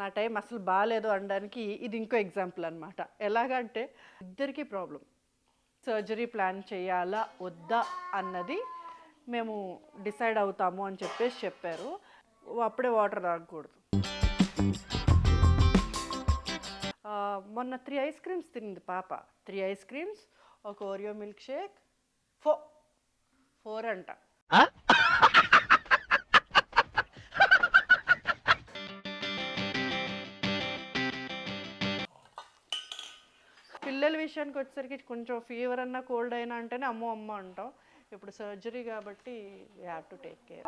నా టైం అసలు బాగాలేదు అనడానికి ఇది ఇంకో ఎగ్జాంపుల్ అనమాట ఎలాగంటే ఇద్దరికీ ప్రాబ్లం. సర్జరీ ప్లాన్ చేయాలా వద్దా అన్నది మేము డిసైడ్ అవుతాము అని చెప్పేసి చెప్పారు. అప్పుడే వాటర్ తాగకూడదు మొన్న త్రీ ఐస్ క్రీమ్స్ తినింది పాప. త్రీ ఐస్ క్రీమ్స్ ఒక Oreo milk shake fo four అంట. పిల్లల విషయానికి వచ్చేసరికి కొంచెం ఫీవర్ అన్నా కోల్డ్ అయినా అంటేనే అమ్మో అమ్మ అంటాం. ఇప్పుడు సర్జరీ కాబట్టి we have to take care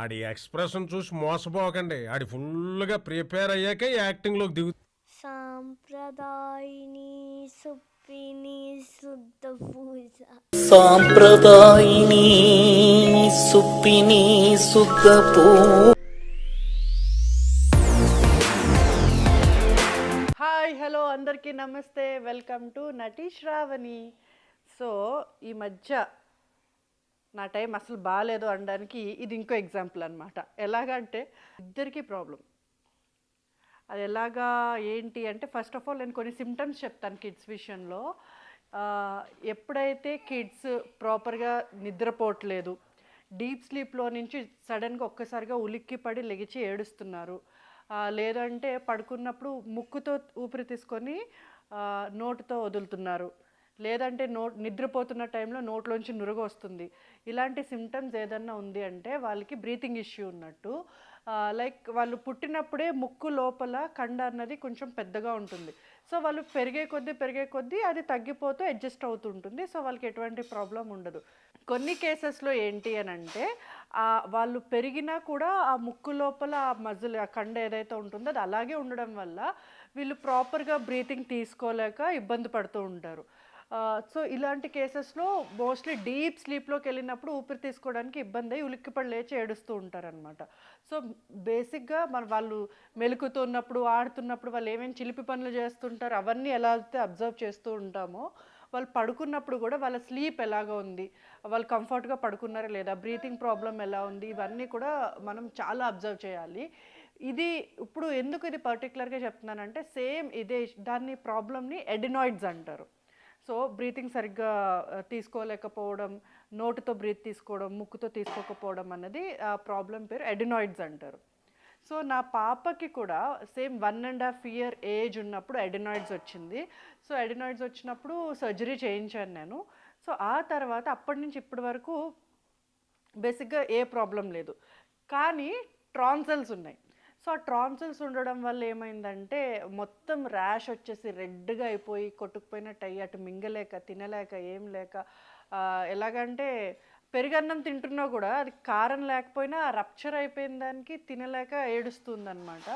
Audi expression చూసి మోసపోకండి. ఆడి ఫుల్గా ప్రిపేర్ అయ్యాకే యాక్టింగ్లోకి దిగు సాంప్రదాయిని సుప్పిని శుద్ధ పూజ. సాంప్రదాయిని సుప్పిని శుద్ధ పూ. హాయ్ హలో అందరికీ నమస్తే. వెల్కమ్ టు నటి శ్రావణి. సో ఈ మధ్య నా టైం అసలు బాగాలేదు అనడానికి ఇది ఇంకో ఎగ్జాంపుల్ అనమాట ఎలాగంటే ఇద్దరికీ ప్రాబ్లం. అది ఎలాగా ఏంటి అంటే ఫస్ట్ ఆఫ్ ఆల్ నేను కొన్ని సిమ్టమ్స్ చెప్తాను కిడ్స్ విషయంలో. ఎప్పుడైతే కిడ్స్ ప్రాపర్గా నిద్రపోవట్లేదు డీప్ స్లీప్లో నుంచి సడన్గా ఒక్కసారిగా ఉలిక్కి పడి లెగిచి ఏడుస్తున్నారు. లేదంటే పడుకున్నప్పుడు ముక్కుతో ఊపిరి తీసుకొని నోటుతో నోటితో వదులుతున్నారు. లేదంటే నో నిద్రపోతున్న టైంలో నోట్లోంచి నురుగు వస్తుంది. ఇలాంటి సిమ్టమ్స్ ఏదన్నా ఉంది అంటే వాళ్ళకి బ్రీతింగ్ ఇష్యూ ఉన్నట్టు లైక్ వాళ్ళు పుట్టినప్పుడే ముక్కు లోపల కండ అన్నది కొంచెం పెద్దగా ఉంటుంది. సో వాళ్ళు పెరిగే కొద్దీ పెరిగే కొద్దీ అది తగ్గిపోతూ అడ్జస్ట్ అవుతుంటుంది. సో వాళ్ళకి ఎటువంటి ప్రాబ్లం ఉండదు. కొన్ని కేసెస్లో ఏంటి అని అంటే వాళ్ళు పెరిగినా కూడా ఆ ముక్కు లోపల ఆ మజిల్ ఆ కండ ఏదైతే ఉంటుందో అది అలాగే ఉండడం వల్ల వీళ్ళు ప్రాపర్గా బ్రీతింగ్ తీసుకోలేక ఇబ్బంది పడుతూ ఉంటారు. సో ఇలాంటి కేసెస్లో మోస్ట్లీ డీప్ స్లీప్లోకి వెళ్ళినప్పుడు ఊపిరి తీసుకోవడానికి ఇబ్బంది అయ్యి ఉలిక్కిపడి లేచి ఏడుస్తూ ఉంటారనమాట సో బేసిక్గా మన వాళ్ళు మెలుకుతున్నప్పుడు ఆడుతున్నప్పుడు వాళ్ళు ఏమేమి చిలిపి పనులు చేస్తుంటారు అవన్నీ ఎలా అయితే అబ్జర్వ్ చేస్తూ ఉంటామో వాళ్ళు పడుకున్నప్పుడు కూడా వాళ్ళ స్లీప్ ఎలాగ ఉంది వాళ్ళు కంఫర్ట్గా పడుకున్నారా లేదా బ్రీతింగ్ ప్రాబ్లం ఎలా ఉంది ఇవన్నీ కూడా మనం చాలా అబ్జర్వ్ చేయాలి. ఇది ఇప్పుడు ఎందుకు ఇది పర్టికులర్గా చెప్తున్నానంటే సేమ్ ఇదే దాన్ని ప్రాబ్లమ్ని ఎడినాయిడ్స్ అంటారు. సో బ్రీతింగ్ సరిగ్గా తీసుకోలేకపోవడం నోటితో బ్రీత్ తీసుకోవడం ముక్కుతో తీసుకోకపోవడం అన్నది ఆ ప్రాబ్లం పేరు ఎడినాయిడ్స్ అంటారు. సో నా పాపకి కూడా same one and half year age ఉన్నప్పుడు ఎడినాయిడ్స్ వచ్చింది. సో ఎడినాయిడ్స్ వచ్చినప్పుడు సర్జరీ చేయించాను నేను. సో ఆ తర్వాత అప్పటి నుంచి ఇప్పటి వరకు బేసిక్గా ఏ ప్రాబ్లం లేదు. కానీ ట్రాన్సల్స్ ఉన్నాయి. సో ఆ ట్రాన్సిల్స్ ఉండడం వల్ల ఏమైందంటే మొత్తం ర్యాష్ వచ్చేసి రెడ్గా అయిపోయి కొట్టుకుపోయినట్టు అయ్యి అటు మింగలేక తినలేక ఏం లేక ఎలాగంటే పెరుగన్నం తింటున్నా కూడా అది కారం లేకపోయినా రప్చర్ అయిపోయిన దానికి తినలేక ఏడుస్తుందన్నమాట.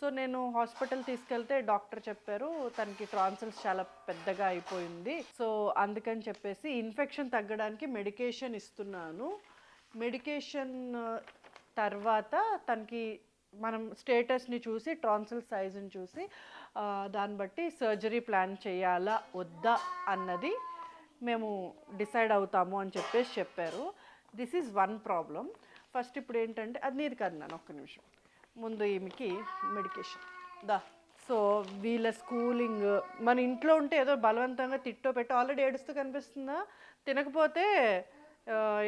సో నేను హాస్పిటల్ తీసుకెళ్తే డాక్టర్ చెప్పారు తనకి ట్రాన్సిల్స్ చాలా పెద్దగా అయిపోయింది. సో అందుకని చెప్పేసి ఇన్ఫెక్షన్ తగ్గడానికి మెడికేషన్ ఇస్తున్నాను. మెడికేషన్ తర్వాత తనకి మనం స్టేటస్ని చూసి ట్రాన్సిల్ సైజుని చూసి దాన్ని బట్టి సర్జరీ ప్లాన్ చేయాలా వద్దా అన్నది మేము డిసైడ్ అవుతాము అని చెప్పేసి చెప్పారు. This is one problem first ఇప్పుడు ఏంటంటే అది నీది కాదు నాన్న ఒక్క నిమిషం. ముందు ఈమెకి మెడికేషన్ దా. సో వీళ్ళ స్కూలింగ్ మన ఇంట్లో ఉంటే ఏదో బలవంతంగా తిట్టో పెట్టో ఆల్రెడీ ఏడుస్తూ కనిపిస్తుందా? తినకపోతే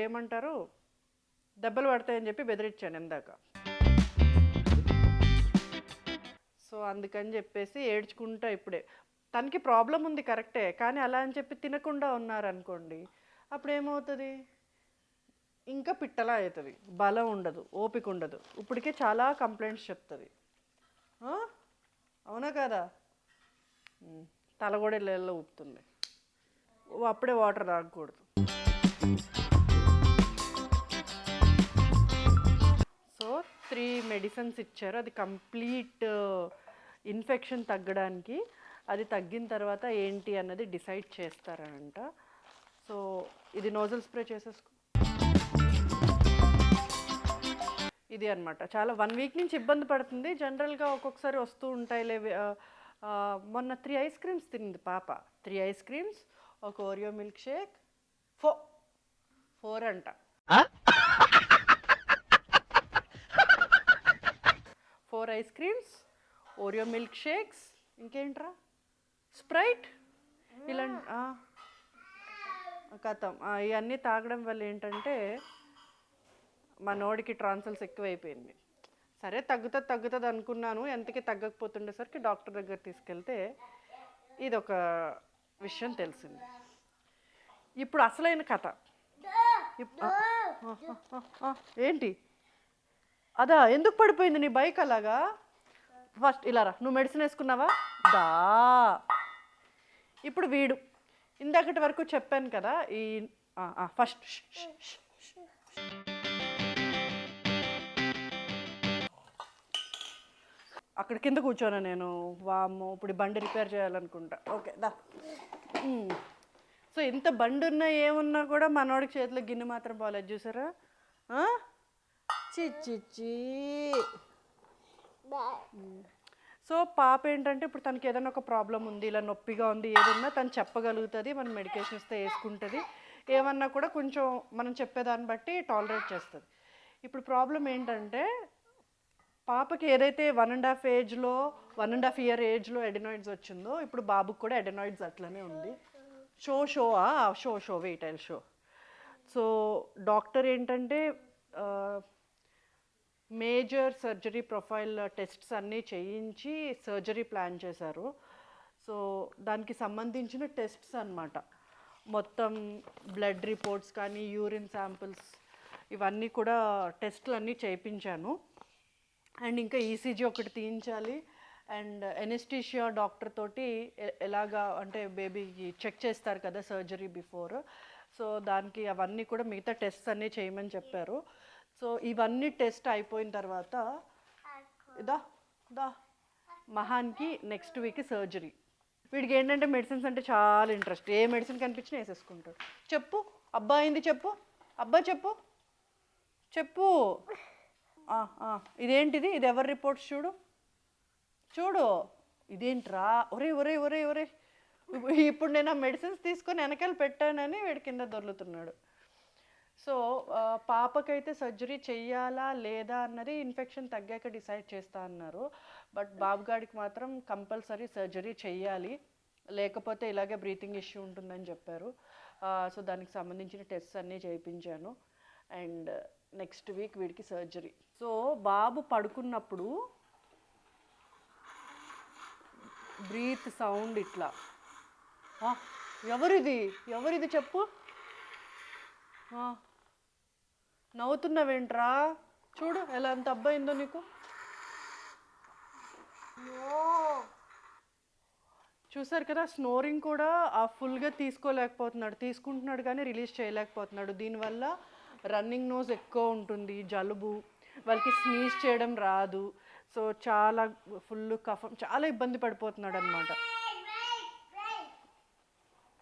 ఏమంటారు? దెబ్బలు పడతాయని చెప్పి బెదిరించాను ఇందాక. సో అందుకని చెప్పేసి ఏడ్చుకుంటా ఇప్పుడే. తనకి ప్రాబ్లం ఉంది కరెక్టే కానీ అలా అని చెప్పి తినకుండా ఉన్నారనుకోండి అప్పుడు ఏమవుతుంది ఇంకా పిట్టలా అవుతుంది బలం ఉండదు ఓపిక ఉండదు. ఇప్పటికే చాలా కంప్లైంట్స్ చెప్తుంది. అవునా కదా? తల కూడా ఇళ్ళల్లో ఊపుతుంది. ఓ, అప్పుడే వాటర్ తాగకూడదు. సో త్రీ మెడిసిన్స్ ఇచ్చారు. అది కంప్లీట్ ఇన్ఫెక్షన్ తగ్గడానికి అది తగ్గిన తర్వాత ఏంటి అన్నది డిసైడ్ చేస్తారంట సో ఇది నోజల్ స్ప్రే చేసేసుకో. ఇది అన్నమాట. చాలా వన్ వీక్ నుంచి ఇబ్బంది పడుతుంది. జనరల్గా ఒక్కొక్కసారి వస్తూ ఉంటాయిలే ఆ, ఆ, మొన్న త్రీ ఐస్ క్రీమ్స్ తినింది పాప. త్రీ ఐస్ క్రీమ్స్ ఒక Oreo milk shake fo four అంట. Four ice creams Oreo milk shakes ఇంకేంట్రా? Sprite ఇలాంటి కథం ఇవన్నీ తాగడం వల్ల ఏంటంటే మనోడికి ట్రాన్సల్స్ ఎక్కువైపోయింది. సరే తగ్గుతుంది తగ్గుతుంది అనుకున్నాను. ఎంతకి తగ్గకపోతుండేసరికి డాక్టర్ దగ్గర తీసుకెళ్తే ఇది ఒక విషయం తెలిసింది. ఇప్పుడు అసలైన కథ. ఏంటి? అదా ఎందుకు పడిపోయింది నీ బైక్ అలాగా? ఫస్ట్ ఇలా రా నువ్వు మెడిసిన్ వేసుకున్నావా? దా. ఇప్పుడు వీడు. ఇందాకటి వరకు చెప్పాను కదా ఈ ఫస్ట్ అక్కడ కింద కూర్చోను నేను? వాము ఇప్పుడు ఈ బండి రిపేర్ చేయాలనుకుంటా. ఓకే దా. సో ఇంత బండి ఉన్నా ఏమున్నా కూడా మనోడికి చేతిలో గిన్నె మాత్రం బాగాలేదు చూసారా? ఆ? సో పాప ఏంటంటే ఇప్పుడు తనకి ఏదైనా ఒక ప్రాబ్లం ఉంది ఇలా నొప్పిగా ఉంది ఏదన్నా తను చెప్పగలుగుతుంది మనం మెడికేషన్ ఇస్తే వేసుకుంటుంది. ఏమన్నా కూడా కొంచెం మనం చెప్పేదాన్ని బట్టి టాలరేట్ చేస్తుంది. ఇప్పుడు ప్రాబ్లం ఏంటంటే పాపకి ఏదైతే వన్ అండ్ హాఫ్ ఏజ్లో వన్ అండ్ హాఫ్ ఇయర్ ఏజ్లో ఎడెనాయిడ్స్ వచ్చిందో ఇప్పుడు బాబుకి కూడా ఎడెనాయిడ్స్ అట్లనే ఉంది. Show show show show wait I'll show so doctor ఏంటంటే మేజర్ సర్జరీ ప్రొఫైల్ టెస్ట్స్ అన్నీ చేయించి సర్జరీ ప్లాన్ చేశారు. సో దానికి సంబంధించిన టెస్ట్స్ అన్నమాట. మొత్తం బ్లడ్ రిపోర్ట్స్ కానీ యూరిన్ శాంపిల్స్ ఇవన్నీ కూడా టెస్ట్లు అన్నీ చేయించాను. అండ్ ఇంకా ఈసీజీ ఒకటి తీయించాలి. అండ్ ఎనెస్టీషియా డాక్టర్ తోటి ఎలాగా అంటే బేబీకి చెక్ చేస్తారు కదా సర్జరీ బిఫోర్. సో దానికి అవన్నీ కూడా మిగతా టెస్ట్స్ అన్నీ చేయమని చెప్పారు. సో ఇవన్నీ టెస్ట్ అయిపోయిన తర్వాత ఇదా దా మహాన్కి నెక్స్ట్ వీక్ సర్జరీ. వీడికి ఏంటంటే మెడిసిన్స్ అంటే చాలా ఇంట్రెస్ట్. ఏ మెడిసిన్ కనిపించినా వేసేసుకుంటాడు. చెప్పు అబ్బా అయింది చెప్పు. అబ్బా చెప్పు. చెప్పు. ఇదేంటిది? ఇది ఎవరి రిపోర్ట్స్ చూడు? చూడు. ఇదేంట్రా? ఒరే ఒరే ఒరే ఒరే ఇప్పు- ఇప్పుడు నేను ఆ మెడిసిన్స్ తీసుకొని వెనకాల పెట్టానని వీడి కింద దొర్లుతున్నాడు. సో పాపకైతే సర్జరీ చెయ్యాలా లేదా అన్నది ఇన్ఫెక్షన్ తగ్గాక డిసైడ్ చేస్తా అన్నారు. బట్ బాబుగాడికి మాత్రం కంపల్సరీ సర్జరీ చెయ్యాలి. లేకపోతే ఇలాగే బ్రీతింగ్ ఇష్యూ ఉంటుందని చెప్పారు. సో దానికి సంబంధించిన టెస్ట్స్ అన్నీ చేయించాను. అండ్ నెక్స్ట్ వీక్ వీడికి సర్జరీ. సో బాబు పడుకున్నప్పుడు బ్రీత్ సౌండ్ ఇట్లా. ఎవరిది? ఎవరిది చెప్పు? నవ్వుతున్నావేంట్రా? చూడు ఎలా ఎంత అబ్బాయిందో నీకు. చూసారు కదా స్నోరింగ్ కూడా ఆ ఫుల్గా తీసుకోలేకపోతున్నాడు. తీసుకుంటున్నాడు కానీ రిలీజ్ చేయలేకపోతున్నాడు. దీనివల్ల రన్నింగ్ నోస్ ఎక్కువ ఉంటుంది జలుబు వాళ్ళకి స్నీజ్ చేయడం రాదు. సో చాలా ఫుల్ కఫం చాలా ఇబ్బంది పడిపోతున్నాడు అనమాట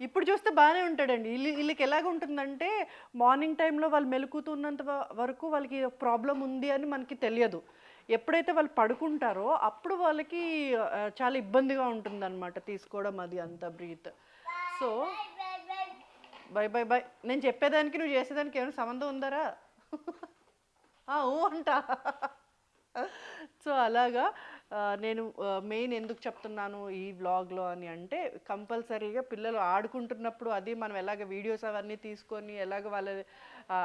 ఇప్పుడు చూస్తే బాగానే ఉంటాడండి. వీళ్ళు వీళ్ళకి ఎలాగ ఉంటుందంటే మార్నింగ్ టైంలో వాళ్ళు మెలుకుతున్నంత వరకు వాళ్ళకి ప్రాబ్లం ఉంది అని మనకి తెలియదు. ఎప్పుడైతే వాళ్ళు పడుకుంటారో అప్పుడు వాళ్ళకి చాలా ఇబ్బందిగా ఉంటుందన్నమాట తీసుకోవడం అది అంత breath. So bye bye bye. నేను చెప్పేదానికి నువ్వు చేసేదానికి ఏమైనా సంబంధం ఉందరా? ఆ, ఊ అంటా. సో అలాగా నేను మెయిన్ ఎందుకు చెప్తున్నాను ఈ వ్లాగ్లో అని అంటే కంపల్సరీగా పిల్లలు ఆడుకుంటున్నప్పుడు అది మనం ఎలాగ వీడియోస్ అవన్నీ తీసుకొని ఎలాగ వాళ్ళ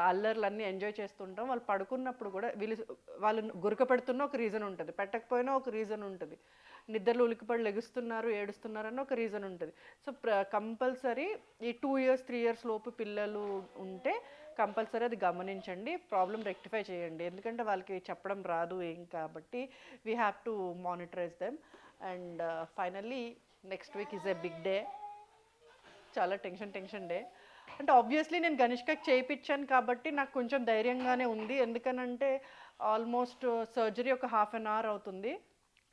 అల్లర్లు అన్నీ ఎంజాయ్ చేస్తుంటాం. వాళ్ళు పడుకున్నప్పుడు కూడా వీళ్ళు వాళ్ళు గురక పెడుతున్న ఒక రీజన్ ఉంటుంది. పెట్టకపోయినా ఒక రీజన్ ఉంటుంది. నిద్రలు ఉలికిపడి లెగుస్తున్నారు ఏడుస్తున్నారు అని ఒక రీజన్ ఉంటుంది. సో కంపల్సరీ ఈ టూ ఇయర్స్ త్రీ ఇయర్స్ లోపు పిల్లలు ఉంటే కంపల్సరీ అది గమనించండి ప్రాబ్లం రెక్టిఫై చేయండి. ఎందుకంటే వాళ్ళకి చెప్పడం రాదు ఏం కాబట్టి we have to monetize them and finally next week is a big day చాలా టెన్షన్ టెన్షన్ డే. అంటే ఆబ్వియస్లీ నేను గనిష్కకి చేయించాను కాబట్టి నాకు కొంచెం ధైర్యంగానే ఉంది. ఎందుకనంటే ఆల్మోస్ట్ సర్జరీ uh, ఒక హాఫ్ అన్ అవర్ అవుతుంది.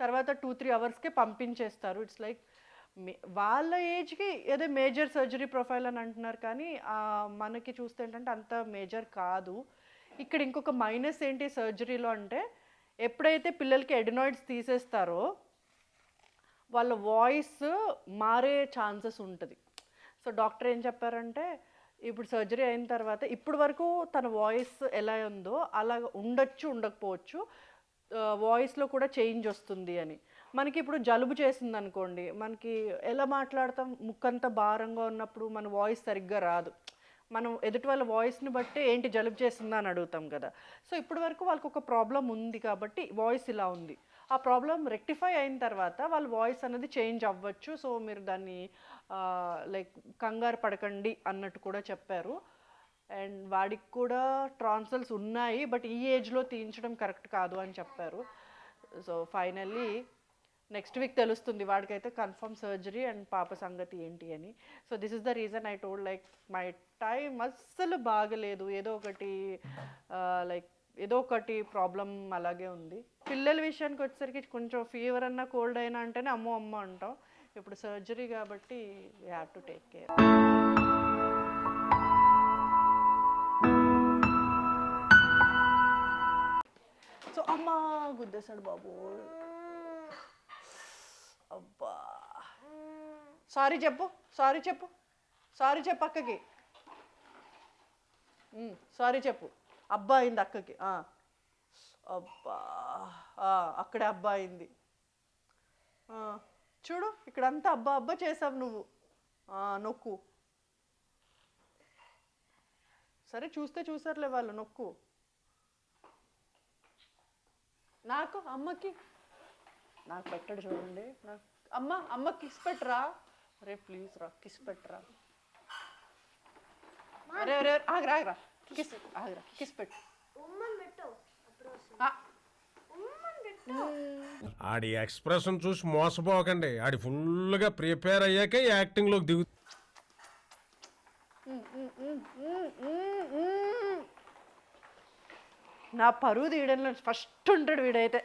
తర్వాత టూ త్రీ అవర్స్కే పంపించేస్తారు. ఇట్స్ లైక్ వాళ్ళ ఏజ్కి ఏదో మేజర్ సర్జరీ ప్రొఫైల్ అని అంటున్నారు కానీ మనకి చూస్తే ఏంటంటే అంత మేజర్ కాదు. ఇక్కడ ఇంకొక మైనస్ ఏంటి సర్జరీలో అంటే ఎప్పుడైతే పిల్లలకి ఎడినాయిడ్స్ తీసేస్తారో వాళ్ళ వాయిస్ మారే ఛాన్సెస్ ఉంటుంది. సో డాక్టర్ ఏం చెప్పారంటే ఇప్పుడు సర్జరీ అయిన తర్వాత ఇప్పుడు వరకు తన వాయిస్ ఎలా ఉందో అలా ఉండొచ్చు ఉండకపోవచ్చు వాయిస్లో కూడా చేంజ్ వస్తుంది అని. మనకి ఇప్పుడు జలుబు చేసింది అనుకోండి మనకి ఎలా మాట్లాడతాం? ముక్కంతా భారంగా ఉన్నప్పుడు మన వాయిస్ సరిగ్గా రాదు. మనం ఎదుటి వాళ్ళ వాయిస్ని బట్టి ఏంటి జలుబు చేసిందా అని అడుగుతాం కదా. సో ఇప్పటి వరకు వాళ్ళకి ఒక ప్రాబ్లం ఉంది కాబట్టి వాయిస్ ఇలా ఉంది. ఆ ప్రాబ్లం రెక్టిఫై అయిన తర్వాత వాళ్ళ వాయిస్ అనేది చేంజ్ అవ్వచ్చు. సో మీరు దాన్ని లైక్ కంగారు పడకండి అన్నట్టు కూడా చెప్పారు. అండ్ వాడికి కూడా ట్రాన్సల్స్ ఉన్నాయి బట్ ఈ ఏజ్లో తీయించడం కరెక్ట్ కాదు అని చెప్పారు. సో ఫైనల్లీ నెక్స్ట్ వీక్ తెలుస్తుంది వాడికైతే కన్ఫర్మ్ సర్జరీ అండ్ పాప సంగతి ఏంటి అని so this is the reason I told like my time అస్సలు బాగలేదు ఏదో ఒకటి లైక్ ఏదో ఒకటి ప్రాబ్లం అలాగే ఉంది పిల్లల విషయానికి వచ్చేసరికి కొంచెం ఫీవర్ అన్నా కోల్డ్ అయినా అంటేనే అమ్మో అమ్మ అంటాం ఇప్పుడు సర్జరీ కాబట్టి we have to take care so అమ్మ గుద్దేశాడు బాబు అబ్బా. సారీ చెప్పు సారీ చెప్పు సారీ చెప్పు అక్కకి. సారీ చెప్పు. అబ్బా అయింది అక్కకి. అబ్బా. అక్కడే అబ్బా అయింది. చూడు ఇక్కడంతా అబ్బా అబ్బా చేసావు నువ్వు. నొక్కు. సరే చూస్తే చూసారులే వాళ్ళు నొక్కు. నాకు అమ్మకి. నాకు పెట్టడు చూడండి. నాకు అమ్మ అమ్మ కిస్ పెట్టరా? అరే ప్లీజ్ రా కిస్ పెట్టరా? అరే అరే ఆగరా ఆగరా. కిస్ ఆగరా కిస్ పెట్టు. ఆ, ఆడి ఎక్స్ప్రెషన్ చూసి మోసపోకండి. ఆడి ఫుల్గా ప్రిపేర్ అయ్యాకే యాక్టింగ్లోకి దిగు. నా పరువు తీయడంలో ఫస్ట్ ఉంటాడు వీడైతే.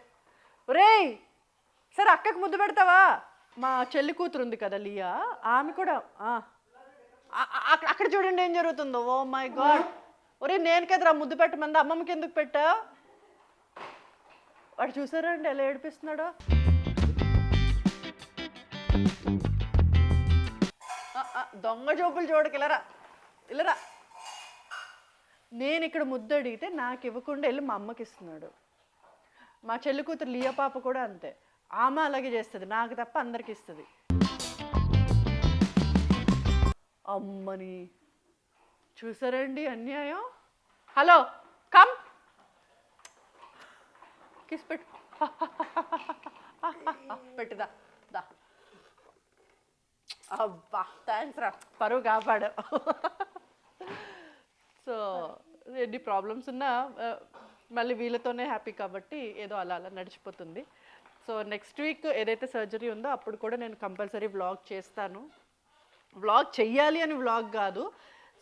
ఒరేయ్! సరే అక్కకు ముద్దు పెడతావా? మా చెల్లి కూతురు ఉంది కదా లియా ఆమె కూడా అక్కడ అక్కడ చూడండి ఏం జరుగుతుందో. Oh my god. ఒరే నేను కదరా ముద్దు పెట్టమంది అమ్మమ్మకి ఎందుకు పెట్టా? వాడు చూసారా అండి ఎలా ఏడిపిస్తున్నాడో? దొంగ జోబులు చూడకి ఇలారా ఇలారా నేను ఇక్కడ ముద్దు అడిగితే నాకు ఇవ్వకుండా వెళ్ళి మా అమ్మకి ఇస్తున్నాడు. మా చెల్లి కూతురు లియా పాప కూడా అంతే. ఆమె అలాగే చేస్తుంది నాకు తప్ప అందరికి ఇస్తుంది. అమ్మని చూసారండి అన్యాయం? Hello come. కిస్ పెట్టు. పెట్టుదా దా అబ్బా థ్యాంక్స్ రా. పరువు కాపాడు. సో ఎన్ని ప్రాబ్లమ్స్ ఉన్నా మళ్ళీ వీళ్ళతోనే హ్యాపీ కాబట్టి ఏదో అలా అలా నడిచిపోతుంది. సో నెక్స్ట్ వీక్ ఏదైతే సర్జరీ ఉందో అప్పుడు కూడా నేను కంపల్సరీ వ్లాగ్ చేస్తాను. వ్లాగ్ చెయ్యాలి అని వ్లాగ్ కాదు.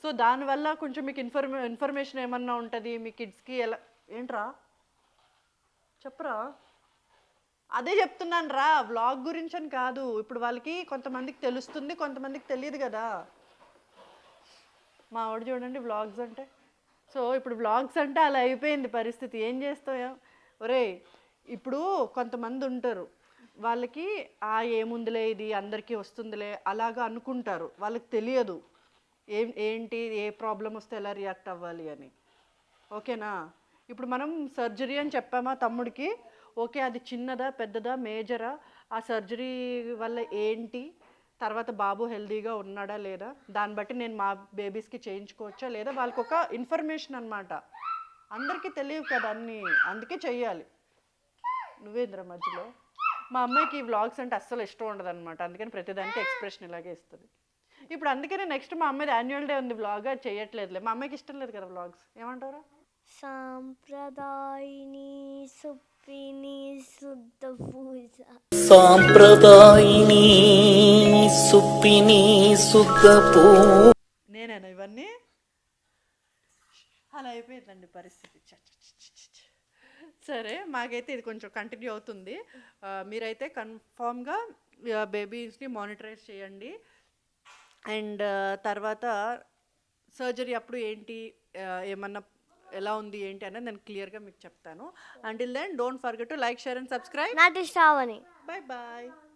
సో దానివల్ల కొంచెం మీకు ఇన్ఫర్మే ఇన్ఫర్మేషన్ ఏమన్నా ఉంటుంది మీ కిడ్స్కి ఎలా ఏంట్రా? చెప్పరా? అదే చెప్తున్నాను రా వ్లాగ్ గురించి అని కాదు. ఇప్పుడు వాళ్ళకి కొంతమందికి తెలుస్తుంది కొంతమందికి తెలియదు కదా. మా ఆవిడ చూడండి వ్లాగ్స్ అంటే. సో ఇప్పుడు వ్లాగ్స్ అంటే అలా అయిపోయింది పరిస్థితి. ఏం చేస్తాయో ఒరే ఇప్పుడు కొంతమంది ఉంటారు. వాళ్ళకి ఆ ఏముందిలే ఇది అందరికీ వస్తుందిలే అలాగా అనుకుంటారు. వాళ్ళకి తెలియదు. ఏం ఏంటి ఏ ప్రాబ్లం వస్తే ఎలా రియాక్ట్ అవ్వాలి అని. ఓకేనా? ఇప్పుడు మనం సర్జరీ అని చెప్పామా తమ్ముడికి? ఓకే అది చిన్నదా పెద్దదా మేజరా? ఆ సర్జరీ వల్ల ఏంటి? తర్వాత బాబు హెల్తీగా ఉన్నాడా లేదా? దాన్ని బట్టి నేను మా బేబీస్కి చేయించుకోవచ్చా లేదా? వాళ్ళకి ఒక ఇన్ఫర్మేషన్ అనమాట అందరికీ తెలియవు కదా అన్నీ. అందుకే చెయ్యాలి. నువ్వేంద్ర మధ్యలో. మా అమ్మాయికి ఈ వ్లాగ్స్ అంటే అస్సలు ఇష్టం ఉండదు అనమాట అందుకని ప్రతిదానికి ఎక్స్ప్రెషన్ ఇలాగే ఇస్తుంది. ఇప్పుడు అందుకనే నెక్స్ట్ మా అమ్మాయిది యాన్యువల్ డే ఉంది వ్లాగ్ అది చేయట్లేదులే. మా అమ్మాయికి ఇష్టం లేదు కదా వ్లాగ్స్ ఏమంటారా? సాంప్రదాయిని సుప్పిని శుద్ధ పూజ. సాంప్రదాయిని సుప్పిని శుద్ధ పూ నేనేనా ఇవన్నీ? అలా అయిపోయిందండి పరిస్థితి. సరే మాకైతే ఇది కొంచెం కంటిన్యూ అవుతుంది. మీరైతే కన్ఫామ్గా బేబీస్ని మానిటరైజ్ చేయండి. అండ్ తర్వాత సర్జరీ అప్పుడు ఏంటి ఏమన్నా ఎలా ఉంది ఏంటి అనేది నేను క్లియర్గా మీకు చెప్తాను. Until then don't forget to like share and subscribe bye bye